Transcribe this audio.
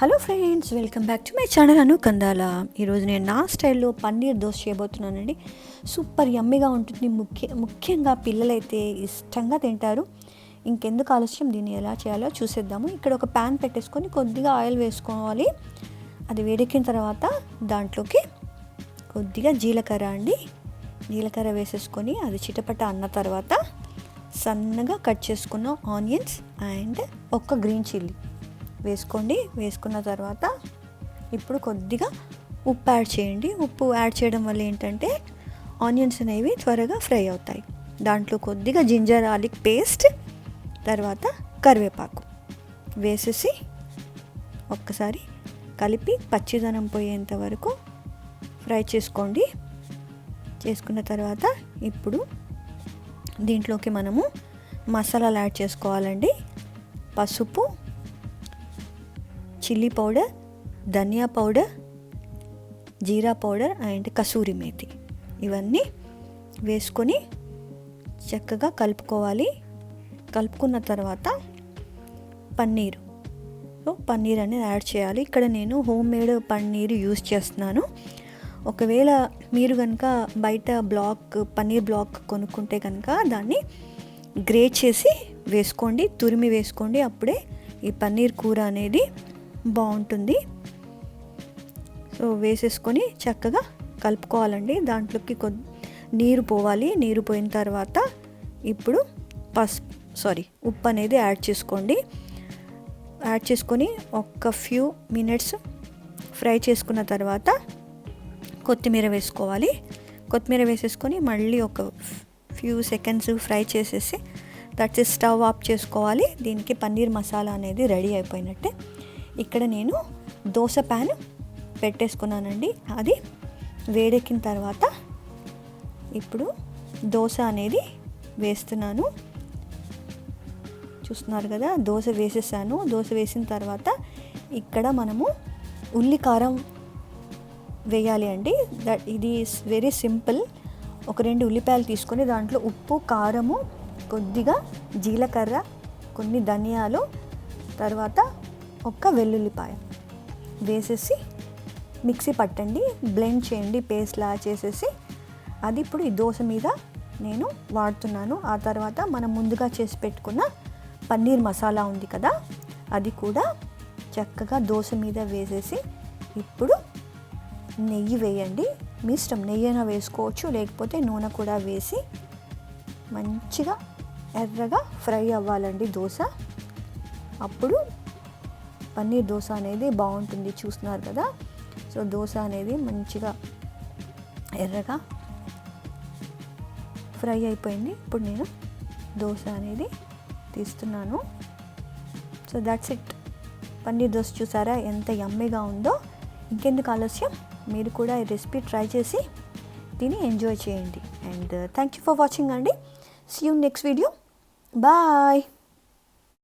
Hello friends welcome back to my channel Anu Kandala ఈరోజు నేను నా స్టైల్లో పన్నీర్ దోశ చేయబోతున్నానండి. సూపర్ యమ్మీగా ఉంటుంది. ముఖ్య ముఖ్యంగా పిల్లలైతే ఇష్టంగా తింటారు. ఇంకెందుకు ఆలస్యం? దీన్ని ఎలా చేయాలో చూసేద్దాము. ఇక్కడ ఒక ప్యాన్ పెట్టేసుకొని కొద్దిగా ఆయిల్ వేసుకోవాలి. అది వేడెక్కిన తర్వాత దాంట్లోకి కొద్దిగా జీలకర్ర అండి. జీలకర్ర వేసేసుకొని అది చిటపట అన్న తర్వాత సన్నగా కట్ చేసుకున్న ఆనియన్స్ అండ్ ఒక్క గ్రీన్ చిల్లీ వేసుకోండి. వేసుకున్న తర్వాత ఇప్పుడు కొద్దిగా ఉప్పు యాడ్ చేయండి. ఉప్పు యాడ్ చేయడం వల్ల ఏంటంటే ఆనియన్స్ అనేవి త్వరగా ఫ్రై అవుతాయి. దాంట్లో కొద్దిగా జింజర్ ఆలిక్ పేస్ట్ తర్వాత కరివేపాకు వేసేసి ఒక్కసారి కలిపి పచ్చిదనం పోయేంత వరకు ఫ్రై చేసుకోండి. చేసుకున్న తర్వాత ఇప్పుడు దీంట్లోకి మనము మసాలాలు యాడ్ చేసుకోవాలండి. పసుపు చిల్లీ పౌడర్ ధనియా పౌడర్ జీరా పౌడర్ అండ్ కసూరి మేతి ఇవన్నీ వేసుకొని చక్కగా కలుపుకోవాలి కలుపుకున్న తర్వాత పన్నీరు సో పన్నీర్ అనేది యాడ్ చేయాలి ఇక్కడ నేను హోమ్ మేడ్ పన్నీర్ యూస్ చేస్తున్నాను ఒకవేళ మీరు కనుక బయట బ్లాక్ పన్నీర్ బ్లాక్ కొనుక్కుంటే కనుక దాన్ని గ్రేట్ చేసి వేసుకోండి తురిమి వేసుకోండి అప్పుడే ఈ పన్నీర్ కూర అనేది బాగుంటుంది. సో వేసేసుకొని చక్కగా కలుపుకోవాలండి. దాంట్లోకి కొద్ది నీరు పోవాలి. నీరు పోయిన తర్వాత ఇప్పుడు పసుపు సారీ ఉప్పు అనేది యాడ్ చేసుకోండి. యాడ్ చేసుకొని ఒక ఫ్యూ మినిట్స్ ఫ్రై చేసుకున్న తర్వాత కొత్తిమీర వేసుకోవాలి. కొత్తిమీర వేసేసుకొని మళ్ళీ ఒక ఫ్యూ సెకండ్స్ ఫ్రై చేసేసి దట్స్ స్టవ్ ఆఫ్ చేసుకోవాలి. దీనికి పన్నీర్ మసాలా అనేది రెడీ అయిపోయినట్టే. ఇక్కడ నేను దోశ ప్యాన్ పెట్టేసుకున్నానండి. అది వేడెక్కిన తర్వాత ఇప్పుడు దోశ అనేది వేస్తున్నాను. చూస్తున్నారు కదా దోశ వేసేసాను. దోశ వేసిన తర్వాత ఇక్కడ మనము ఉల్లి కారం వేయాలి అండి. దట్ ఇది వెరీ సింపుల్ ఒక రెండు ఉల్లిపాయలు తీసుకొని దాంట్లో ఉప్పు కారము కొద్దిగా జీలకర్ర కొన్ని ధనియాలు తర్వాత ఒక్క వెల్లుల్లిపాయ వేసేసి మిక్సీ పట్టండి బ్లెండ్ చేయండి పేస్ట్లా చేసేసి. అది ఇప్పుడు ఈ దోశ మీద నేను వాడుతున్నాను. ఆ తర్వాత మనం ముందుగా చేసి పెట్టుకున్న పన్నీర్ మసాలా ఉంది కదా అది కూడా చక్కగా దోశ మీద వేసేసి ఇప్పుడు నెయ్యి వేయండి. మీ ఇష్టం నెయ్యి అయినా వేసుకోవచ్చు లేకపోతే నూనె కూడా వేసి మంచిగా ఎర్రగా ఫ్రై అవ్వాలండి దోశ. అప్పుడు పన్నీర్ దోశ అనేది బాగుంటుంది చూస్తున్నారు కదా? సో దోశ అనేది మంచిగా ఎర్రగా ఫ్రై అయిపోయింది. ఇప్పుడు నేను దోశ అనేది తీస్తున్నాను. So that's it paneer dosa చూసారా? ఎంత యమ్మీగా ఉందో. ఇంకెందుకు ఆలస్యం? మీరు కూడా ఈ రెసిపీ ట్రై చేసి దీన్ని ఎంజాయ్ చేయండి. And thank you for watching అండి. See you next video bye